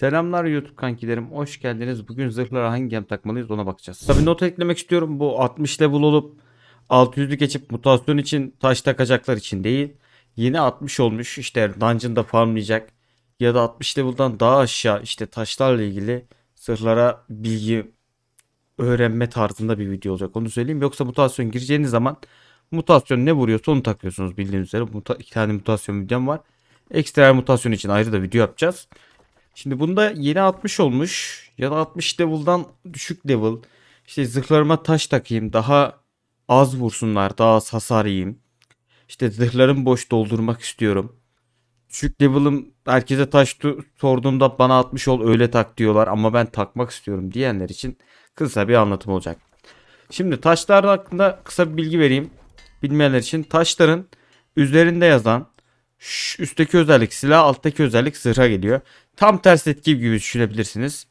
Selamlar YouTube kankilerim. Hoş geldiniz. Bugün zırhlara hangi gem takmalıyız ona bakacağız. Tabi not eklemek istiyorum. Bu 60 level olup 600'lü geçip mutasyon için taş takacaklar için değil. Yeni 60 olmuş işte dungeon'da farmlayacak. Ya da 60 level'dan daha aşağı işte taşlarla ilgili zırhlara bilgi öğrenme tarzında bir video olacak. Onu söyleyeyim. Yoksa mutasyon gireceğiniz zaman mutasyon ne vuruyorsa onu takıyorsunuz bildiğiniz üzere. Muta iki tane mutasyon videom var. Ekstra mutasyon için ayrı da video yapacağız. Şimdi bunda yeni 60 olmuş. Ya da 60 level'dan düşük level. İşte zırhlarıma taş takayım. Daha az vursunlar. Daha az hasar yiyeyim. İşte zırhlarımı boş doldurmak istiyorum. Düşük level'ım herkese taş sorduğumda bana 60 ol öyle tak diyorlar. Ama ben takmak istiyorum diyenler için kısa bir anlatım olacak. Şimdi taşlar hakkında kısa bir bilgi vereyim. Bilmeyenler için taşların üzerinde yazan şu üstteki özellik silah alttaki özellik zırha geliyor. Tam ters etki gibi düşünebilirsiniz.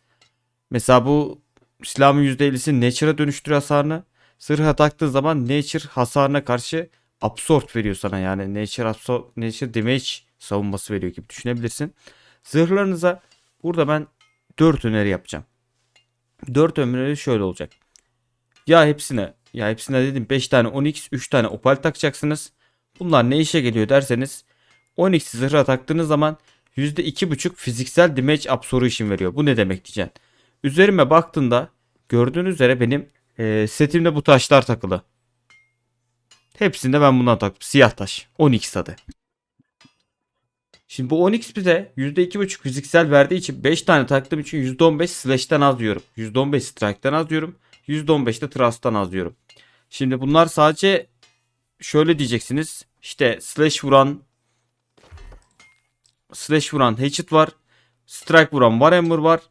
Mesela bu silahın %50'si Nature'a dönüştürüyor hasarını. Zırha taktığın zaman Nature hasarına karşı absorb veriyor sana yani Nature, absor Nature damage savunması veriyor gibi düşünebilirsin. Zırhlarınıza burada ben 4 öneri yapacağım. 4 öneri şöyle olacak. Ya hepsine ya hepsine dedim 5 tane 10x 3 tane opal takacaksınız. Bunlar ne işe geliyor derseniz 10x zırha taktığınız zaman %2.5 fiziksel damage absorption veriyor. Bu ne demek diyeceksin. Üzerime baktığında gördüğünüz üzere benim e, setimde bu taşlar takılı. Hepsinde ben bundan taktım. Siyah taş. 10x adı. Şimdi bu 10x bize %2.5 fiziksel verdiği için 5 tane taktığım için %15 slash'ten az diyorum. %15 strike'tan az diyorum. %15 de thrust'tan az diyorum. Şimdi bunlar sadece şöyle diyeceksiniz. İşte slash vuran slash vuran hatchet var. Strike vuran warhammer var.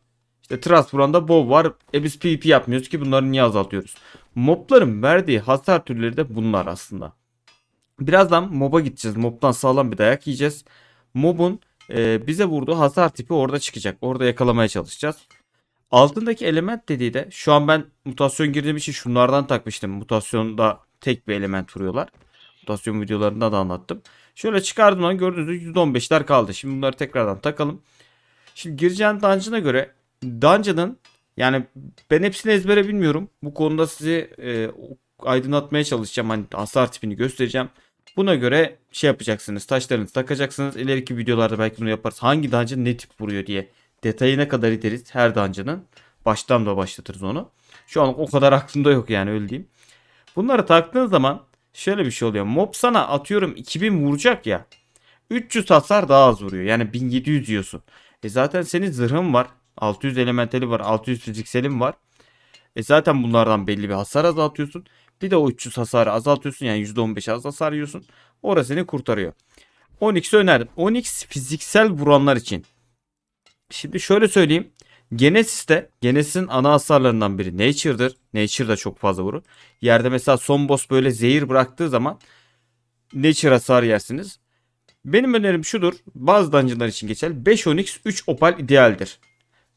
İşte thrust vuran da bow var. E biz PvP yapmıyoruz ki bunları niye azaltıyoruz? Mobların verdiği hasar türleri de bunlar aslında. Birazdan mob'a gideceğiz. Mob'dan sağlam bir dayak yiyeceğiz. Mob'un e, bize vurduğu hasar tipi orada çıkacak. Orada yakalamaya çalışacağız. Altındaki element dediği de şu an ben mutasyon girdiğim için şunlardan takmıştım. Mutasyonda tek bir element vuruyorlar. Mutasyon videolarında da anlattım. Şöyle çıkardım lan gördüğünüz gibi %15'ler kaldı. Şimdi bunları tekrardan takalım. Şimdi gireceğin dungeon'a göre dungeon'ın yani ben hepsini ezbere bilmiyorum. Bu konuda sizi e, aydınlatmaya çalışacağım. Hani hasar tipini göstereceğim. Buna göre şey yapacaksınız. Taşlarınızı takacaksınız. İleriki videolarda belki bunu yaparız. Hangi dungeon ne tip vuruyor diye. Detayına kadar gideriz her dungeon'ın. Baştan da başlatırız onu. Şu an o kadar aklımda yok yani öyle diyeyim. Bunları taktığın zaman şöyle bir şey oluyor. Mob sana atıyorum 2000 vuracak ya. 300 hasar daha az vuruyor. Yani 1700 yiyorsun. E zaten senin zırhın var. 600 elementali var. 600 fizikselim var. E zaten bunlardan belli bir hasar azaltıyorsun. Bir de o 300 hasarı azaltıyorsun. Yani %15 az hasar yiyorsun. Orası seni kurtarıyor. 10x önerdim. 10x fiziksel vuranlar için. Şimdi şöyle söyleyeyim. Genesis'te Genesis'in ana hasarlarından biri Nature'dır. Nature da çok fazla vurur. Yerde mesela son boss böyle zehir bıraktığı zaman Nature hasarı yersiniz. Benim önerim şudur. Bazı dungeonlar için geçerli. 5 10x 3 opal idealdir.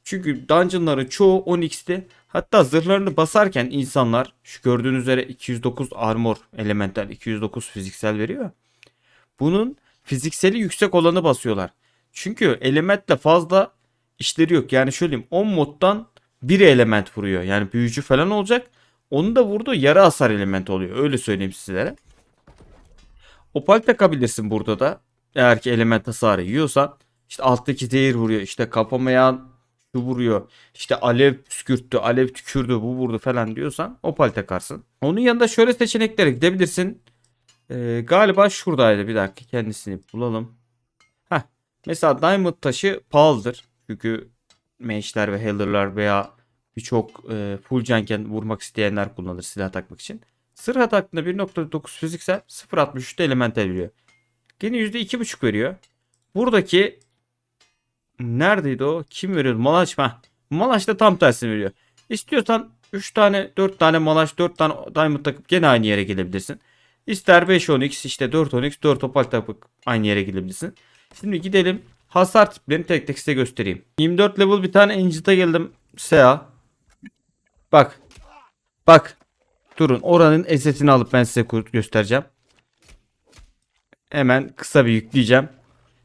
Çünkü dungeonların çoğu 10x'te. Hatta zırhlarını basarken insanlar şu gördüğünüz üzere 209 armor elemental 209 fiziksel veriyor. Bunun fizikseli yüksek olanı basıyorlar. Çünkü elementle fazla işleri yok. Yani şöyle diyeyim 10 moddan bir element vuruyor. Yani büyücü falan olacak. Onu da vurduğu yarı hasar element oluyor. Öyle söyleyeyim sizlere. Opal takabilirsin burada da. Eğer ki element hasarı yiyorsan. işte alttaki zehir vuruyor. İşte kapamayan şu vuruyor. İşte alev püskürttü, alev tükürdü, bu vurdu falan diyorsan opal takarsın. Onun yanında şöyle seçeneklere gidebilirsin. Ee, galiba şuradaydı. Bir dakika kendisini bulalım. Heh. Mesela diamond taşı pahalıdır. Çünkü mage'ler ve healer'lar veya birçok e, full canken vurmak isteyenler kullanır silah takmak için. Sırha taktığında 1.9 fiziksel 0.63'te elemental veriyor. Gene %2.5 veriyor. Buradaki neredeydi o? Kim veriyordu? Malaş mı? Malaş da tam tersini veriyor. İstiyorsan 3 tane 4 tane malaş 4 tane diamond takıp gene aynı yere gelebilirsin. İster 5 10x işte 4 10x 4 opal takıp aynı yere gelebilirsin. Şimdi gidelim hasar tiplerini tek tek size göstereyim. 24 level bir tane Ancient'a geldim. Sea. Bak. Bak. Durun oranın esetini alıp ben size göstereceğim. Hemen kısa bir yükleyeceğim.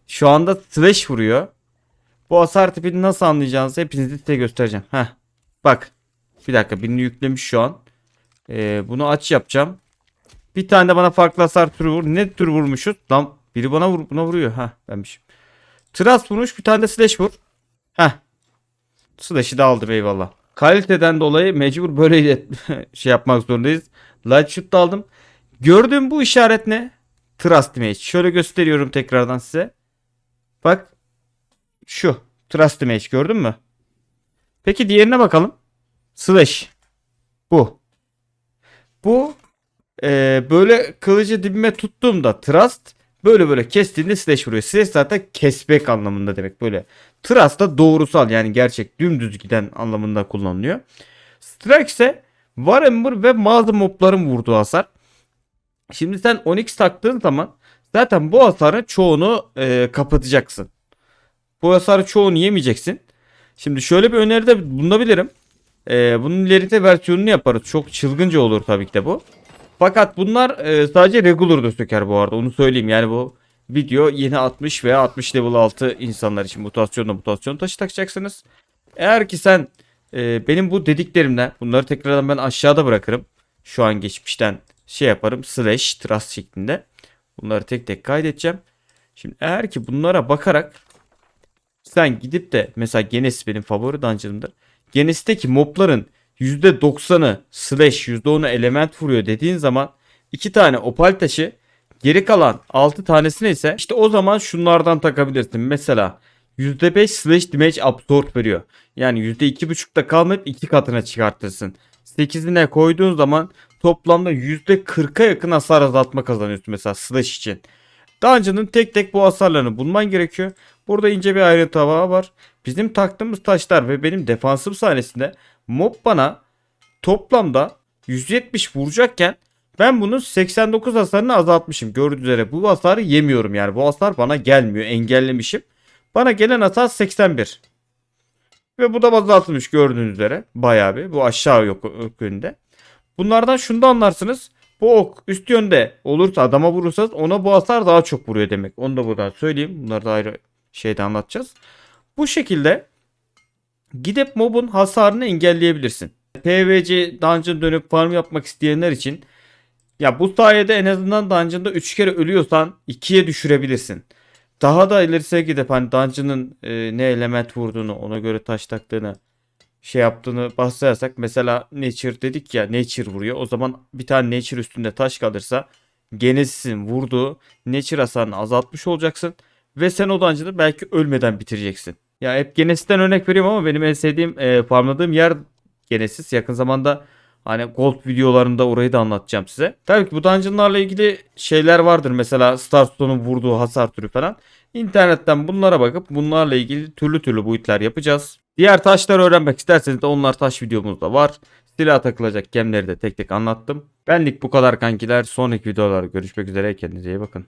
Şu anda slash vuruyor. Bu hasar tipini nasıl anlayacağınızı hepinizi size göstereceğim. Heh. Bak. Bir dakika birini yüklemiş şu an. Ee, bunu aç yapacağım. Bir tane de bana farklı hasar türü vur. Ne tür vurmuşuz? Lan biri bana vur, buna vuruyor. Ha benmişim. Tras vurmuş bir tane de slash vur. Heh. Slash'ı da aldım eyvallah. Kaliteden dolayı mecbur böyle şey yapmak zorundayız. Light shoot da aldım. Gördüğüm bu işaret ne? Trust image. Şöyle gösteriyorum tekrardan size. Bak. Şu. Trust image gördün mü? Peki diğerine bakalım. Slash. Bu. Bu e, böyle kılıcı dibime tuttuğumda trust böyle böyle kestiğinde slash vuruyor. Slash zaten kesmek anlamında demek böyle. Trust da doğrusal yani gerçek dümdüz giden anlamında kullanılıyor. Strike ise Warhammer ve bazı mobların vurduğu hasar. Şimdi sen Onyx taktığın zaman zaten bu hasarın çoğunu e, kapatacaksın. Bu hasarı çoğunu yemeyeceksin. Şimdi şöyle bir öneride bulunabilirim. E, bunun ileride versiyonunu yaparız. Çok çılgınca olur tabii ki de bu. Fakat bunlar e, sadece regular'da söker bu arada. Onu söyleyeyim. Yani bu video yeni 60 veya 60 level 6 insanlar için mutasyonla mutasyon taşı takacaksınız. Eğer ki sen e, benim bu dediklerimden bunları tekrardan ben aşağıda bırakırım. Şu an geçmişten şey yaparım. Slash trust şeklinde. Bunları tek tek kaydedeceğim. Şimdi eğer ki bunlara bakarak sen gidip de mesela Genesis benim favori dungeon'ımdır. Genesis'teki mobların %90'ı slash %10'u element vuruyor dediğin zaman iki tane opal taşı geri kalan 6 tanesine ise işte o zaman şunlardan takabilirsin. Mesela %5 slash damage absorb veriyor. Yani %2.5'da kalmayıp 2 katına çıkartırsın. 8'ine koyduğun zaman toplamda %40'a yakın hasar azaltma kazanıyorsun mesela slash için. Dungeon'ın tek tek bu hasarlarını bulman gerekiyor. Burada ince bir ayrıntı var. Bizim taktığımız taşlar ve benim defansım sayesinde mob bana toplamda 170 vuracakken ben bunun 89 hasarını azaltmışım. Gördüğünüz üzere bu hasarı yemiyorum yani. Bu hasar bana gelmiyor. Engellemişim. Bana gelen hasar 81. Ve bu da azaltılmış gördüğünüz üzere. Bayağı bir. Bu aşağı yok ok yönünde. Bunlardan şunu da anlarsınız. Bu ok üst yönde olursa adama vurursanız ona bu hasar daha çok vuruyor demek. Onu da buradan söyleyeyim. Bunları da ayrı şeyde anlatacağız. Bu şekilde gidip mobun hasarını engelleyebilirsin. PvC dungeon dönüp farm yapmak isteyenler için ya bu sayede en azından dungeon'da 3 kere ölüyorsan 2'ye düşürebilirsin. Daha da ilerisine gidip hani dungeon'ın e, ne element vurduğunu ona göre taş taktığını şey yaptığını bahsedersek mesela nature dedik ya nature vuruyor. O zaman bir tane nature üstünde taş kalırsa Genesis'in vurduğu nature hasarını azaltmış olacaksın. Ve sen o dungeon'ı belki ölmeden bitireceksin. Ya hep Genesis'ten örnek veriyorum ama benim en sevdiğim e, farmladığım yer Genesis. Yakın zamanda hani gold videolarında orayı da anlatacağım size. Tabii ki bu dungeonlarla ilgili şeyler vardır. Mesela Starstone'un vurduğu hasar türü falan. İnternetten bunlara bakıp bunlarla ilgili türlü türlü boyutlar yapacağız. Diğer taşları öğrenmek isterseniz de onlar taş videomuzda var. Silah takılacak gemleri de tek tek anlattım. Benlik bu kadar kankiler. Sonraki videolarda görüşmek üzere. Kendinize iyi bakın.